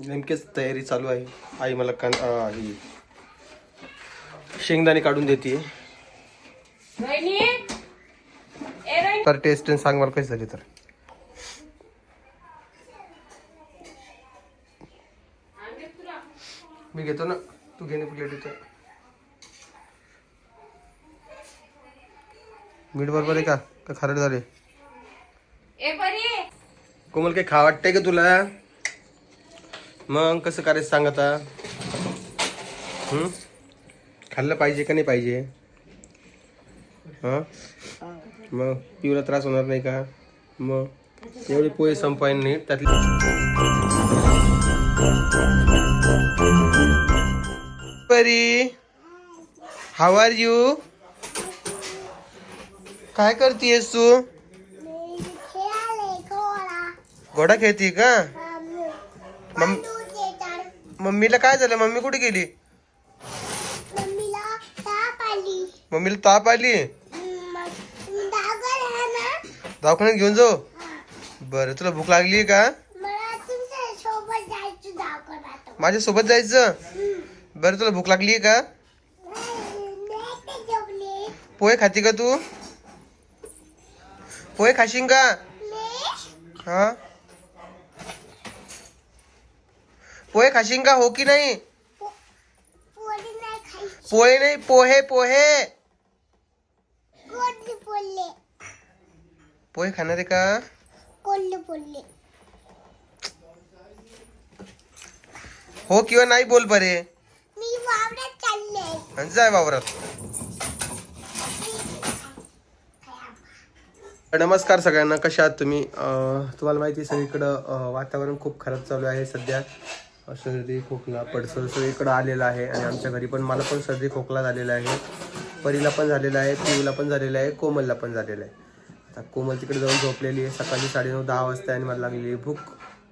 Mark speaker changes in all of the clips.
Speaker 1: नेमकेच तयारी चालू आहे. आई मला कान ही शेंगदाणे काढून देते. तर टेस्ट सांग मला कशी झाली तर. मी घेतो ना. तू घेणे प्लेट इथं. मीठ बरोबर आहे का? का खारट झाले? कोमल काही खा वाटतंय का तुला? मग कसं करायचं सांग आता? खाल्लं पाहिजे का नाही पाहिजे? हा? मग पिऊला त्रास होणार नाही का? मग एवढे पोहे संपायन नाही त्यातली परी हाव आर यू काय करतीयस तू? घोडा खेळती का? मम मम्मीला काय झालं? मम्मी कुठे गेली?
Speaker 2: मम्मीला ताप आली.
Speaker 1: मम्मीला ताप आली?
Speaker 2: मग डागर आहे ना.
Speaker 1: दवाखान्यात घेऊन जाऊ. बरं तुला भूक लागली का? माझ्या सोबत जायचं बरं तुला भूक लागली का? पोहे खाती का तू? पोहे खाशीन का? हा? पोहे खाशीन का? हो की नाही? पोहे नाही पोहे पोहे पोहे. खाणार आहे का? हो किंवा नाही बोल बरे. जाय वावरात. नमस्कार सगळ्यांना कशा आहात तुम्ही? तुम्हाला माहिती आहे सगळीकडं वातावरण खूप खराब चालू आहे सध्या. सर्दी खोकला पडसर इकडं आलेला आहे आणि आमच्या घरी पण मला पण सर्दी खोकला झालेला आहे. परीला पण झालेला आहे पिऊला पण झालेला आहे कोमलला पण झालेला आहे. आता कोमल तिकडे जाऊन झोपलेली आहे. सकाळी साडेनऊ दहा वाजता आणि मला लागलेली आहे भूक.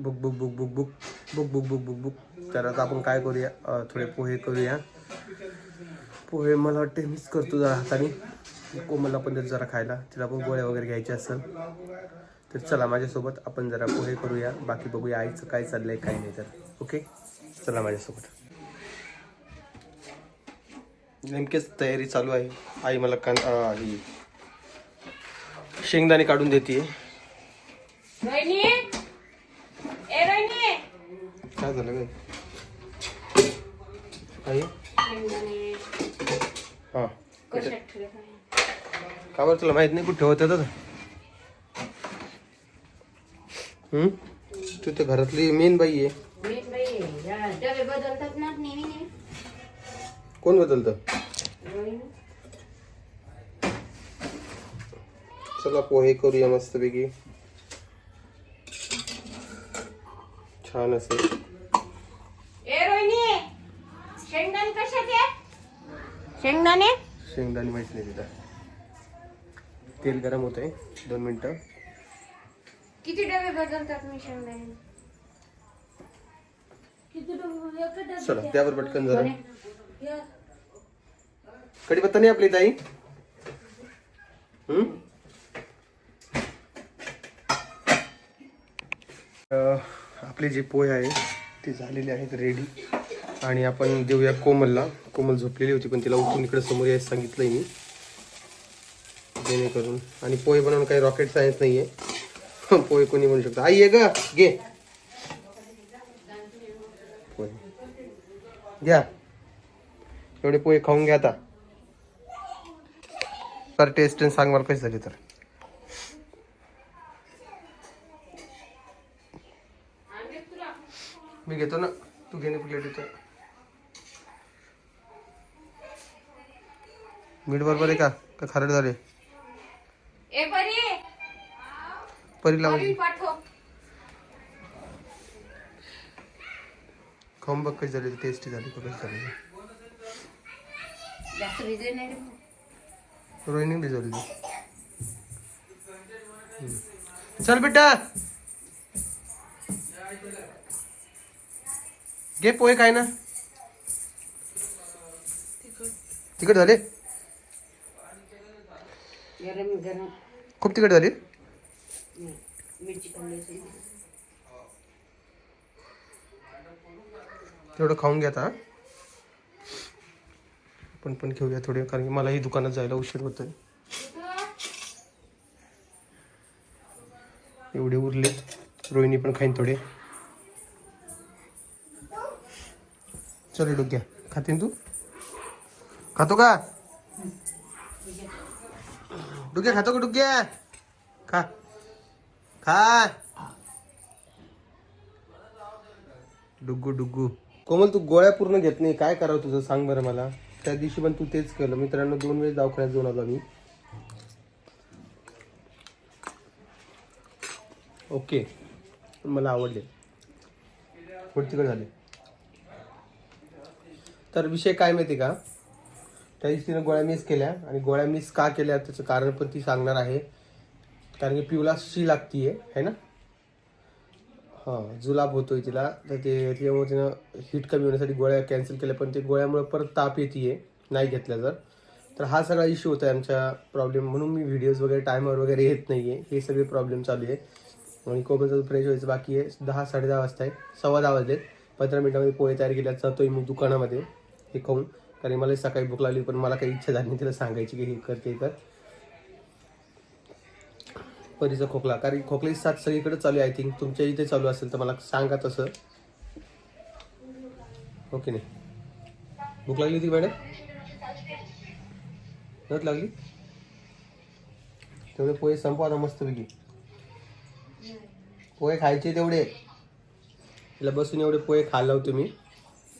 Speaker 1: Book book book book book book book book book book तर आता आपण काय करूया? थोडे पोहे करूया. पोहे मला वाटते मिस करतो जरा हाताने. कोमलला पण देतो जरा खायला. तिला पण गोळ्या वगैरे घ्यायच्या असेल. तर चला माझ्यासोबत आपण जरा पोहे करूया. बाकी बघूया आईचं काय चाललंय काय नाही तर. ओके चला माझ्यासोबत. नेमकेच तयारी चालू आहे. आई मला अं, ही शेंगदाणे काढून देते काय झालं काय हां? का बरं तुला माहीत नाही कुठे होतं? हम्म? तू तर घरातली मेन बाई आहे.
Speaker 3: मी बाई या डबे बदलतात ना नेहमी नेहमी.
Speaker 1: कोण बदलतं?
Speaker 3: रोहिणी.
Speaker 1: चला पोहे करूया मस्तपैकी. छान असे
Speaker 3: ए रोहिणी! शेंगदाणे कशात आहे शेंगदाणे?
Speaker 1: शेंगदाणे माहीत नाही तिथं. तेल गरम होत आहे दोन मिनटं.
Speaker 3: किती डबे बदलतात मी शेंगदाणे
Speaker 1: चला त्यावर पटकन जरा. कढीपत्ता नाही आपली ताई? हम्म? अं, आपले जे पोहे आहे ते झालेले आहेत रेडी आणि आपण देऊया कोमलला. कोमल झोपलेली होती पण तिला उठून इकडे समोर यायचं सांगितलंय मी. जेणेकरून. आणि पोहे बनवणं काही रॉकेट सायन्स नाहीये. पोहे कोणी म्हणू शकतो. आई ये ग घे. पोहे. घ्या. एवढे पोहे खाऊन घ्या आता. तर टेस्ट सांग मला कशी झाली तर. मी घेतो ना. तू घेणे प्लेट येतो मीठ बरोबर आहे का? का खारट झाले?
Speaker 3: परी
Speaker 1: लावून खाऊन बघ कशी झाली टेस्टी झाली कशी झाली. रोहिणी भिजवली. चल बेटा घे पोहे काय ना. तिकट झाले? खूप तिकट झाली?
Speaker 3: मिरची
Speaker 1: तेवढं खाऊन घ्या आता. आपण पण घेऊया थोडे कारण की मलाही दुकानात जायला उशीर होतोय. एवढे उरले रोहिणी पण खाईन थोडे. चल डोक्या खातीन तू? खातो का? डुग्या खातो का? डुग्या खा. खा डुग्गू डुग्गू. कोमल तू गोळ्या पूर्ण घेत नाही. काय करावं तुझं? सांग बरं मला. त्या दिवशी पण तू तेच केलं. मित्रांनो दोन वेळेस दवाखान्यात जाऊन आलो मी ओके. मला आवडले. तिकडे झाले. तर विषय काय माहिती का? त्या दिवशी तिने गोळ्या मिस केल्या आणि गोळ्या मिस का केल्या? त्याचं कारण पण ती सांगणार आहे. कारण की पिवला शी लागतीये है ना? हां जुलाब होतोय तिला. तर ते त्याच्यामुळे तिनं हीट कमी होण्यासाठी गोळ्या कॅन्सल केल्या पण ते गोळ्यामुळे परत ताप येते नाही घेतल्या जर तर हा सगळा इश्यू होता आहे आमच्या प्रॉब्लेम म्हणून मी व्हिडिओज वगैरे टायमर वगैरे येत नाही आहे हे सगळे प्रॉब्लेम चालू आहे. आणि कोमलचं फ्रेश व्हायचं बाकी आहे. दहा साडे दहा वाजता आहे सव्वा दहा वाजलेत. पंधरा मिनिटामध्ये पोहे तयार केल्या जातोय मी दुकानामध्ये. हे खाऊन. कारण मला सकाळी भूक लागली पण मला काही इच्छा झाली नाही तिला सांगायची की हे कर ते कर. परीचा खोकला. कारण की खोकल्याची साथ सगळीकडे चालू आहे आय थिंक तुमच्या इथे चालू असेल तर मला सांगा तसं. ओके नाही. भूक लागली होती मॅडम? नव्हत लागली? तेवढे पोहे संपवा आता मस्तपैकी. पोहे खायचे तेवढे. तिला बसून एवढे पोहे खाल्ला तुम्ही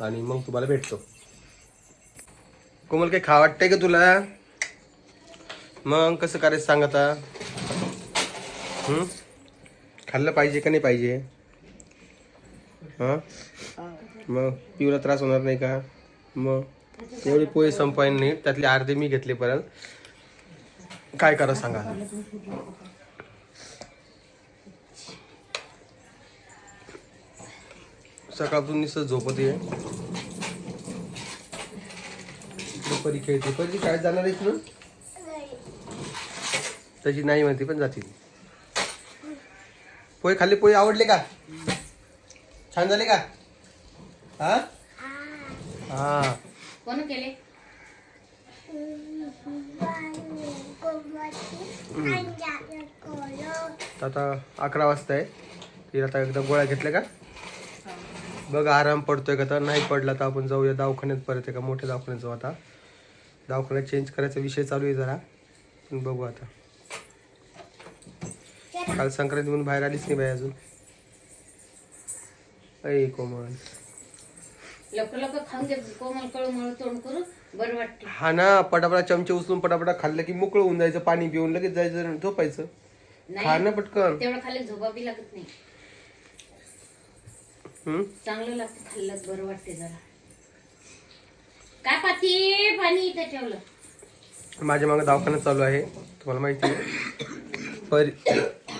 Speaker 1: आणि मग तुम्हाला भेटतो. कोमल काही खा वाटतंय का तुला? मग कसं करायचं सांग आता? हं? खाल्लं पाहिजे का नाही पाहिजे? हां? मग पिवला त्रास होणार नाही का? मग एवढे पोहे संपायन नाही त्यातले अर्धे मी घेतले परत. काय करा सांगा? सकाळपासून निसत झोपत आहे इकडे परी खेळते. परी शाळेत जाणार आहेस ना? त्याची नाही म्हणते पण जातील. पोहे खाल्ले पोहे आवडले का? छान झाले का? हा? हा.
Speaker 3: कोण केले?
Speaker 1: आता अकरा वाजता आहे. तिला आता एकदा गोळ्या घेतल्या का? बघ आराम पडतोय का? तर नाही पडला तर आपण जाऊया दवाखान्यात परत एका मोठ्या दवाखान्यात जाऊ आता. दवाखान्यात चेंज करायचा विषय चालू आहे जरा. पण बघू आता. काल संक्रांती म्हणून बाहेर आलीच नाही बाई अजून. ऐ कोमल.
Speaker 3: लवकर लवकर खाऊन घे कोमल कळू मळ तोंड करू बरं वाटते.
Speaker 1: हा ना पटापटा चमचे उचलून पटापटा खाल्लं की मोकळं होऊन जायचं पाणी पिऊन लगेच जायचं आणि झोपायचं. खा ना पटकन.
Speaker 3: तेवढं खाल्लं झोपा बी लागत नाही.
Speaker 1: हम्म?
Speaker 3: चांगलं लागतं खाल्लं बरं वाटते जरा. काय पाती पाणी इथं ठेवलं?
Speaker 1: माझ्या मागे दवाखाना चालू आहे तुम्हाला माहिती आहे. परी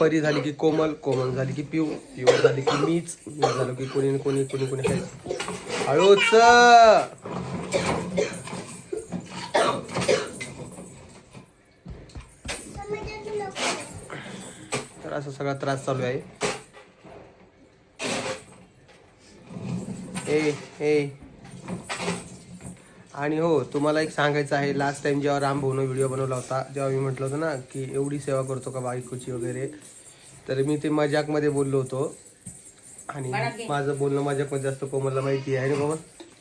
Speaker 1: परी झाली की कोमल कोमल झाली की पिऊ पिऊ झाली की मीच मी झालो की कोणी ना कोणी कोणी कोणी खायचं हळूच तर असा सगळा त्रास चालू आहे. ए ए. आणि हो तुम्हाला एक सांगायचं आहे लास्ट टाइम जेव्हा राम भाऊनं व्हिडिओ बनवला होता जेव्हा मी म्हटलं होतं ना की एवढी सेवा करतो का बायकोची वगैरे? तर मी ते मजाकमध्ये बोललो होतो. आणि माझं बोलणं मजाकमध्ये जास्त कोमलला माहिती आहे. आणि कोमल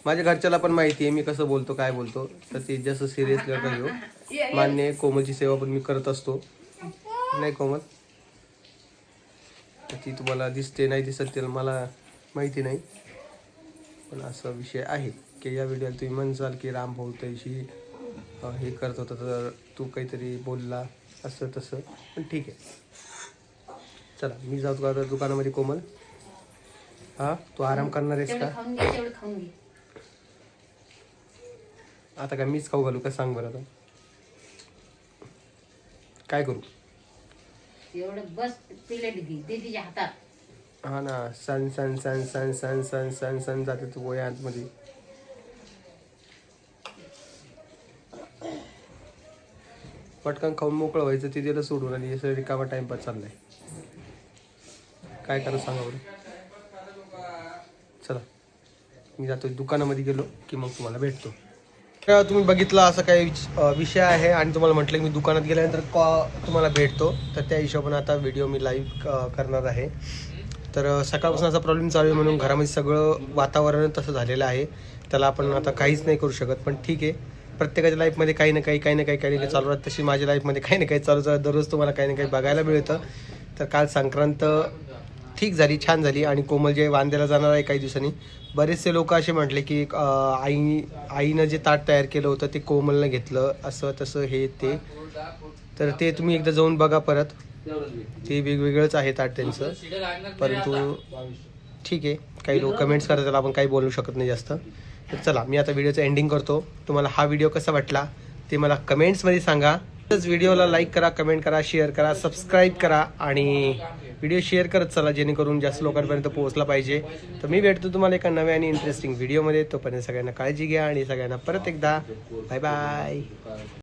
Speaker 1: माझ्या घरच्याला पण माहिती आहे मी कसं बोलतो काय बोलतो. तर ते जसं सिरियसली नका घेऊ मान्य आहे, कोमलची सेवा पण मी करत असतो. नाही कोमल? ती तुम्हाला दिसते नाही दिसत ते मला माहिती नाही. पण असा विषय आहे. की या व्हिडिओला तुम्ही म्हणसाल की राम भाऊ त्याशी हे करत होता तर तू काहीतरी बोलला असं तसं. पण ठीक आहे. चला मी जातो का आता दुकानामध्ये कोमल? हा? तू आराम करणार आहेस का?
Speaker 3: खाऊन घे तेवढं खाऊन घे.
Speaker 1: आता काय मीच खाऊ घालू का सांग बरं आता? काय करू?
Speaker 3: एवढं बस प्लेट घे दीदीच्या हातात.
Speaker 1: हा ना सण सण सण सण सण सण सण सण जाते तू वया आतमध्ये पटकन खाऊन मोकळं व्हायचं ते दिलं सोडून आणि याचा रिकामा टाइमपास चाललाय. काय करा सांगा बरं? चला. मी जातो दुकानामध्ये गेलो की मग तुम्हाला भेटतो. तुम्ही बघितला असं काही विषय आहे आणि तुम्हाला म्हटलं की मी दुकानात गेल्यानंतर कॉ तुम्हाला भेटतो. तर त्या हिशोबाने आता व्हिडिओ मी लाईव्ह करणार आहे. तर सकाळपासून असा प्रॉब्लेम चालू आहे म्हणून घरामध्ये सगळं वातावरण तसं झालेलं आहे. त्याला आपण आता काहीच नाही करू शकत पण ठीक आहे. प्रत्येकाच्या लाईफमध्ये काही ना काही काही ना काही काही काही चालू राहत. तशी माझ्या लाईफमध्ये काही ना काही चालू राहत. दररोज तुम्हाला काही ना काही बघायला मिळतं. तर काल संक्रांत ठीक झाली छान झाली. आणि कोमल जे वांद्याला जाणार आहे काही दिवसांनी बरेचसे लोक असे म्हटले की आई आईनं जे ताट तयार केलं होतं ते कोमलनं घेतलं. असं तसं हे ते. तर ते तुम्ही एकदा जाऊन बघा परत. ते वेगवेगळंच आहे ताट त्यांचं. परंतु ठीक आहे. काही लोक कमेंट्स करतात त्याला आपण काही बोलू शकत नाही जास्त. तर चला मी आता व्हिडिओचं एंडिंग करतो. तुम्हाला हा व्हिडिओ कसा वाटला ते मला कमेंट्समध्ये सांगा. तसंच व्हिडिओला लाईक करा कमेंट करा शेअर करा सबस्क्राईब करा आणि व्हिडिओ शेअर करत चला जेणेकरून जास्त लोकांपर्यंत पोहोचला पाहिजे. तर मी भेटतो तुम्हाला एका नव्या आणि इंटरेस्टिंग व्हिडिओमध्ये तोपर्यंत सगळ्यांना काळजी घ्या आणि सगळ्यांना परत एकदा. Bye bye